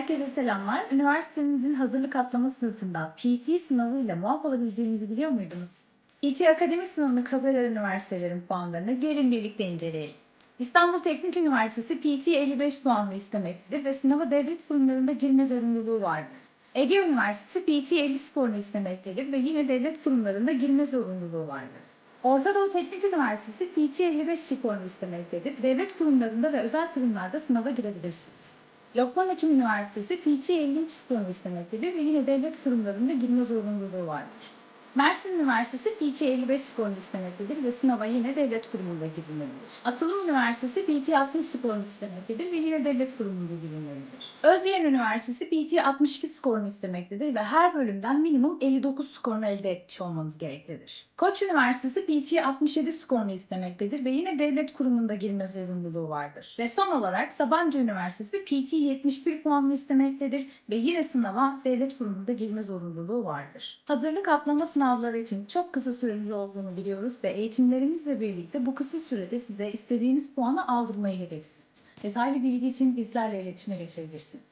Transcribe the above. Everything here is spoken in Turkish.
Herkese selamlar. Üniversitenizin hazırlık atlama sınıfında PT sınavıyla muaf olabileceğinizi biliyor muydunuz? PT akademik sınavını kabul eden üniversitelerin puanlarını gelin birlikte inceleyelim. İstanbul Teknik Üniversitesi PT 55 puanla istemektedir ve sınava devlet kurumlarında girme zorunluluğu vardır. Ege Üniversitesi PT 50 skorunu istemektedir ve yine devlet kurumlarında girme zorunluluğu vardır. Orta Doğu Teknik Üniversitesi PT 55 skorunu istemektedir. Devlet kurumlarında ve özel kurumlarda sınava girebilirsiniz. Lokman Hekim Üniversitesi PT 53 skorunu istemektedir ve yine devlet kurumlarında girme zorunluluğu vardır. Mersin Üniversitesi PT 55 skorunu istemektedir ve sınava yine devlet kurumunda girilmelidir. Atılım Üniversitesi PT 60 skorunu istemektedir ve yine devlet kurumunda girilmelidir. Özyeğin Üniversitesi PT 62 skorunu istemektedir ve her bölümden minimum 59 skorunu elde etmiş olmanız gereklidir. Koç Üniversitesi PT 67 skorunu istemektedir ve yine devlet kurumunda girme zorunluluğu vardır. Ve son olarak Sabancı Üniversitesi PT 71 puanını istemektedir ve yine sınava devlet kurumunda girme zorunluluğu vardır. Hazırlık atlama sınavları için çok kısa süreli olduğunu biliyoruz ve eğitimlerimizle birlikte bu kısa sürede size istediğiniz puanı aldırmayı hedefliyoruz. Detaylı bilgi için bizlerle iletişime geçebilirsiniz.